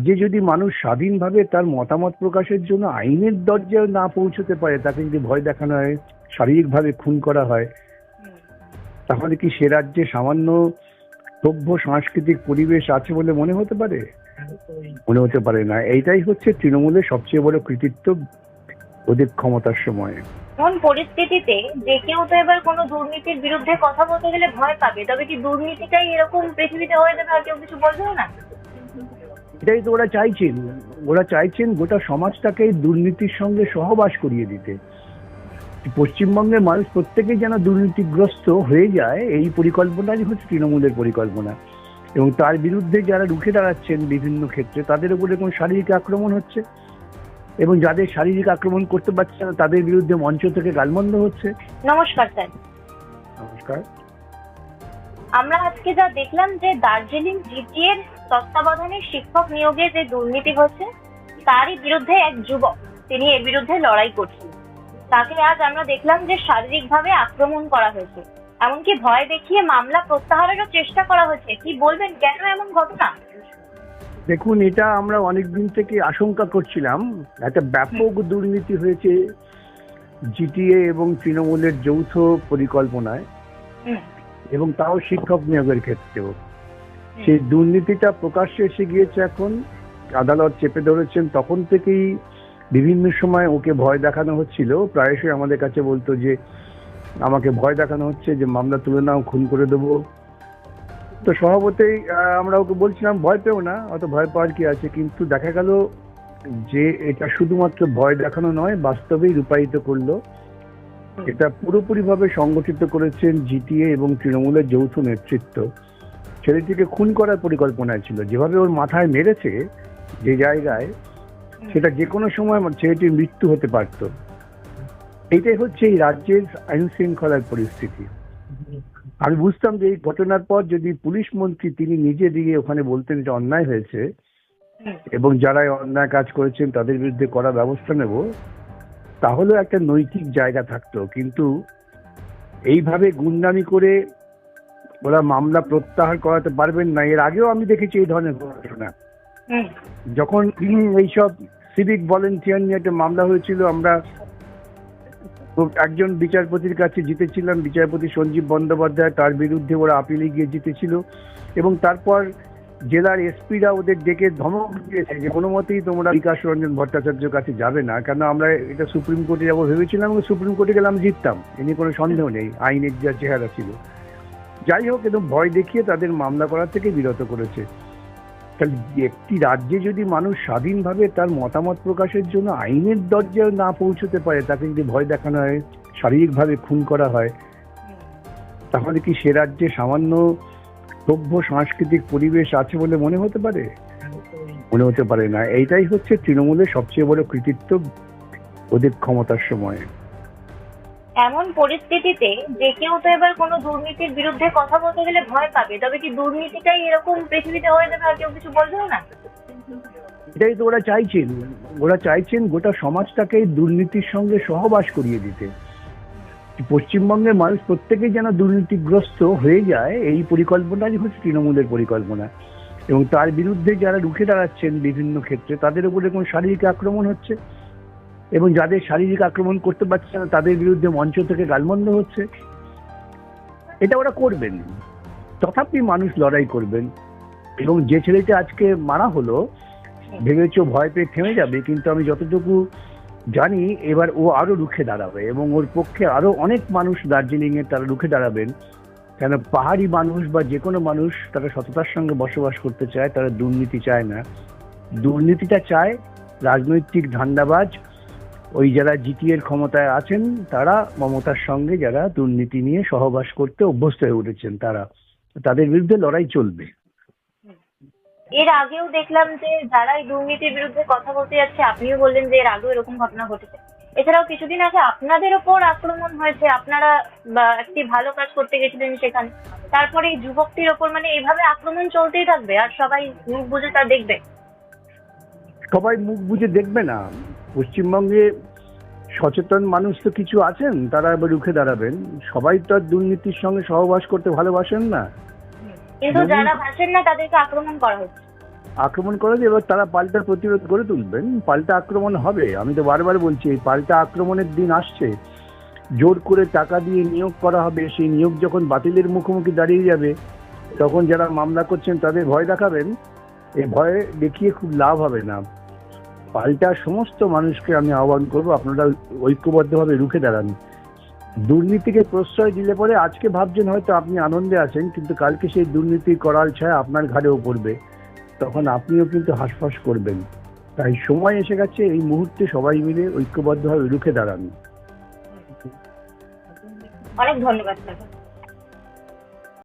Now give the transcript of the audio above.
রাজ্যে যদি মানুষ স্বাধীনভাবে তার মতামত প্রকাশের জন্য আইনের দরজায় না পৌঁছতে পারে, তাকে যদি ভয় দেখানো হয়, শারীরিকভাবে খুন করা হয়, তাহলে কি সে রাজ্যে সামান্য সভ্য সাংস্কৃতিক পরিবেশ আছে বলে মনে হতে পারে? মনে হতে পারে না। এইটাই হচ্ছে তৃণমূলের সবচেয়ে বড় কৃতিত্ব ওদের ক্ষমতার সময়। এমন পরিস্থিতিতে যে কেউ তো এবার কোনো দুর্নীতির বিরুদ্ধে কথা বলতে গেলে ভয় পাবে। তবে কি দুর্নীতিটাই এরকম পৃথিবীতে হয়ে যাবে আর কেউ কিছু বলবেও না? এটাই তো ওরা চাইছেন। ওরা চাইছেন গোটা সমাজটাকে দুর্নীতির সঙ্গে সহবাস করিয়ে দিতে। পশ্চিমবঙ্গের মানুষ প্রত্যেকেই যেন দুর্নীতিগ্রস্ত হয়ে যায় এই পরিকল্পনাই হচ্ছে তৃণমূলের পরিকল্পনা। এবং তার বিরুদ্ধে যারা রুখে দাঁড়াচ্ছেন বিভিন্ন ক্ষেত্রে তাদের উপরে কোনো শারীরিক আক্রমণ হচ্ছে? এবং যাদের শারীরিক আক্রমণ করতে পারছে না তাদের বিরুদ্ধে মঞ্চ থেকে গালমন্দ হচ্ছে? নমস্কার স্যার। নমস্কার। আমরা আজকে যা দেখলাম যে দার্জিলিং জিটিএর তত্ত্বাবধানে শিক্ষক নিয়োগে যে দুর্নীতি হচ্ছে তারই বিরুদ্ধে এক যুবক। তিনি এর বিরুদ্ধে লড়াই করছেন। তাকে আজ আমরা দেখলাম যে শারীরিকভাবে আক্রমণ করা হয়েছে। এমনকি ভয় দেখিয়ে মামলা প্রত্যাহারেরও চেষ্টা করা হয়েছে। কি বলবেন কেন এমন ঘটনা? দেখুন এটা আমরা অনেক দিন থেকে আশঙ্কা করছিলাম। একটা ব্যাপক দুর্নীতি হয়েছে জিটিএ এবং তৃণমূলের যৌথ পরিকল্পনায় এবং তাও শিক্ষক নিয়োগের ক্ষেত্রেও। সেই দুর্নীতিটা প্রকাশ্যে এসে গিয়েছে এখন। আদালত চেপে ধরেছেন। তখন থেকেই বিভিন্ন সময় ওকে ভয় দেখানো হচ্ছিল। প্রায়শই আমাদের কাছে বলতো যে, আমাকে ভয় দেখানো হচ্ছে যে মামলা তুলে নাও, খুন করে দেবো। তো স্বভাবতেই আমরা ওকে বলছিলাম, ভয় পেও না, অত ভয় পাওয়ার কি আছে? কিন্তু দেখা গেল যে এটা শুধুমাত্র ভয় দেখানো নয়, বাস্তবেই রূপায়িত করল। এটা পুরোপুরিভাবে সংগঠিত করেছেন জিটিএ এবং তৃণমূলের যৌথ নেতৃত্ব। ছেলেটিকে খুন করার পরিকল্পনায় ছিল। যেভাবে ওর মাথায় মেরেছে যে জায়গায়, সেটা যে কোনো সময় ছেলেটির মৃত্যু হতে পারত। এইটাই হচ্ছে এই রাজ্যের আইন শৃঙ্খলার পরিস্থিতি। আমি বুঝতাম যে এই ঘটনার পর যদি পুলিশ মন্ত্রী তিনি নিজে দিয়ে ওখানে বলতেন যে অন্যায় হয়েছে এবং যারা অন্যায় কাজ করেছেন তাদের বিরুদ্ধে করা ব্যবস্থা নেব, তাহলেও একটা নৈতিক জায়গা থাকতো। কিন্তু এইভাবে গুন্ডামি করে ওরা মামলা প্রত্যাহার করাতে পারবেন না। এর আগেও আমি দেখেছি এই ধরনের ঘটনা। যখন এইসব সিভিক ভলেন্টিয়ার নিয়ে একটা মামলা হয়েছিল আমরা একজন বিচারপতির কাছে জিতেছিলাম। বিচারপতি সঞ্জীব বন্দ্যোপাধ্যায় তার বিরুদ্ধে ওরা আপিলে গিয়ে জিতেছিল। এবং তারপর জেলার এসপিরা ওদের ডেকে ধমক দিয়েছে যে কোনো মতেই তোমরা বিকাশ রঞ্জন ভট্টাচার্যের কাছে যাবে না। কেন আমরা এটা সুপ্রিম কোর্টে যাব ভেবেছিলাম এবং সুপ্রিম কোর্টে গেলাম জিততাম। এ নিয়ে কোনো সন্দেহ নেই। আইনের যা চেহারা ছিল। যাই হোক একদম ভয় দেখিয়ে তাদের মামলা করা থেকে বিরত করেছে। তাহলে একটি রাজ্যে যদি মানুষ স্বাধীনভাবে তার মতামত প্রকাশের জন্য আইনের দরজায় না পৌঁছতে পারে, তাকে যদি ভয় দেখানো হয়, শারীরিকভাবে খুন করা হয়, তাহলে কি সে রাজ্যে সামান্য সভ্য সাংস্কৃতিক পরিবেশ আছে বলে মনে হতে পারে? মনে হতে পারে না। এইটাই হচ্ছে তৃণমূলের সবচেয়ে বড় কৃতিত্ব ওদের ক্ষমতার সময়। এমন পরিস্থিতিতে যে কেউ তো এবার কোনো দুর্নীতির বিরুদ্ধে কথা বলতে গেলে ভয় পাবে। তবে কি দুর্নীতিটাই এরকম পৃথিবীতে হয়ে যাবে আর কেউ কিছু বলবেও না? এটাই তো ওরা চাইছেন। ওরা চাইছেন গোটা সমাজটাকে দুর্নীতির সঙ্গে সহবাস করিয়ে দিতে। পশ্চিমবঙ্গের মানুষ প্রত্যেকেই যেন দুর্নীতিগ্রস্ত হয়ে যায়, এই পরিকল্পনাই হচ্ছে তৃণমূলের পরিকল্পনা। এবং তার বিরুদ্ধে যারা রুখে দাঁড়াচ্ছেন বিভিন্ন ক্ষেত্রে, তাদের উপরে কোনো শারীরিক আক্রমণ হচ্ছে? এবং যাদের শারীরিক আক্রমণ করতে পারছে না, তাদের বিরুদ্ধে মঞ্চ থেকে গালমন্দ হচ্ছে। এটা ওরা করবেন। তথাপি মানুষ লড়াই করবেন। এবং যে ছেলেটা আজকে মারা হলো, ভেবেছো ভয় পেয়ে থেমে যাবে, কিন্তু আমি যতটুকু জানি, এবার ও আরও রুখে দাঁড়াবে এবং ওর পক্ষে আরও অনেক মানুষ দার্জিলিং এ তারা রুখে দাঁড়াবেন। কেন পাহাড়ি মানুষ বা যে কোনো মানুষ তারা সততার সঙ্গে বসবাস করতে চায়, তারা দুর্নীতি চায় না। দুর্নীতিটা চায় রাজনৈতিক ধান্দাবাজ ওই যারা জিটিএর ক্ষমতায় আছেন তারা মমতার সঙ্গে যারা দুর্নীতি নিয়ে সহবাস করতে অভ্যস্ত হয়ে উঠেছেন তারা তাদের বিরুদ্ধে লড়াই চলবে। এর আগেও দেখলাম যে যারা এই দুর্নীতির বিরুদ্ধে কথা বলতে যাচ্ছে আপনিও বললেন যে এর আগেও এরকম ঘটনা ঘটেছে। এছাড়াও কিছুদিন আগে আপনাদের ওপর আক্রমণ হয়েছে আপনারা একটি ভালো কাজ করতে গেছিলেন সেখানে। তারপরে এই যুবকটির ওপর মানে এইভাবে আক্রমণ চলতেই থাকবে আর সবাই মুখ বুঝে তা দেখবে? সবাই মুখ বুঝে দেখবে না। পশ্চিমবঙ্গে সচেতন মানুষ তো কিছু আছেন তারা এবার রুখে দাঁড়াবেন। সবাই তো আর দুর্নীতির সঙ্গে সহবাস করতে ভালোবাসেন না। কিন্তু যারা ভাসেন না তাদেরকে আক্রমণ করা হচ্ছে। আক্রমণ করে দিয়ে এবার তারা পাল্টা প্রতিরোধ গড়ে তুলবেন। পাল্টা আক্রমণ হবে। আমি তো বারবার বলছি এই পাল্টা আক্রমণের দিন আসছে। জোর করে টাকা দিয়ে নিয়োগ করা হবে। সেই নিয়োগ যখন বাতিলের মুখোমুখি দাঁড়িয়ে যাবে তখন যারা মামলা করছেন তাদের ভয় দেখাবেন। এই ভয় দেখিয়ে খুব লাভ হবে না। পাল্টা সমস্ত মানুষকে আমি আহ্বান করব, আপনারা ঐক্যবদ্ধভাবে রুখে দাঁড়ান। দুর্নীতিকে প্রশ্রয় দিলে পরে আজকে ভাবছেন হয়তো আপনি আনন্দে আছেন, কিন্তু কালকে সেই দুর্নীতির করাল ছায়া আপনার ঘাড়েও পড়বে। তখন আপনিও কিন্তু হাসফাস করবেন। তাই সময় এসে গেছে, এই মুহূর্তে সবাই মিলে ঐক্যবদ্ধভাবে রুখে দাঁড়ান। অনেক ধন্যবাদ